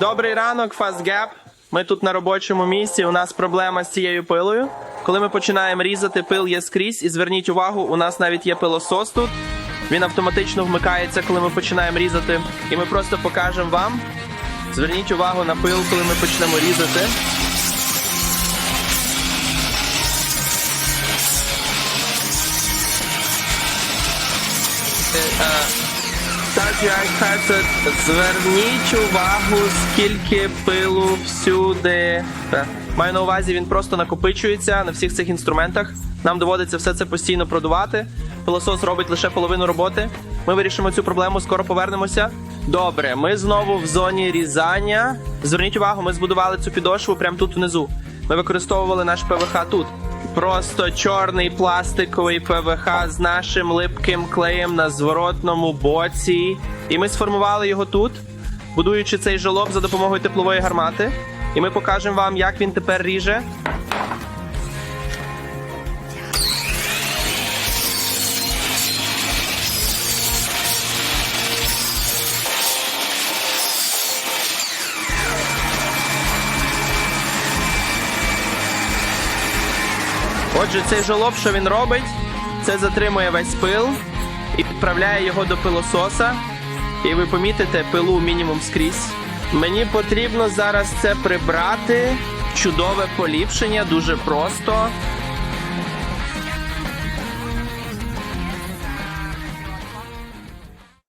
Добрий ранок, FastGap. Ми тут на робочому місці. У нас проблема з цією пилою. Коли ми починаємо різати, пил є скрізь. І зверніть увагу, у нас навіть є пилосос тут. Він автоматично вмикається, коли ми починаємо різати. І ми просто покажемо вам. Зверніть увагу на пил, коли ми почнемо різати. Е, як зверніть увагу, скільки пилу всюди. Маю на увазі, він просто накопичується на всіх цих інструментах. Нам доводиться все це постійно продувати. Пилосос робить лише половину роботи. Ми вирішимо цю проблему, скоро повернемося. Добре, ми знову в зоні різання. Зверніть увагу, ми збудували цю підошву прямо тут внизу. Ми використовували наш ПВХ тут. Просто чорний пластиковий ПВХ з нашим липким клеєм на зворотному боці. І ми сформували його тут, будуючи цей жолоб за допомогою теплової гармати. І ми покажемо вам, як він тепер ріже. Отже, цей жолоб, що він робить, це затримує весь пил і відправляє його до пилососа. І ви помітите пилу мінімум скрізь. Мені потрібно зараз це прибрати. Чудове поліпшення, дуже просто.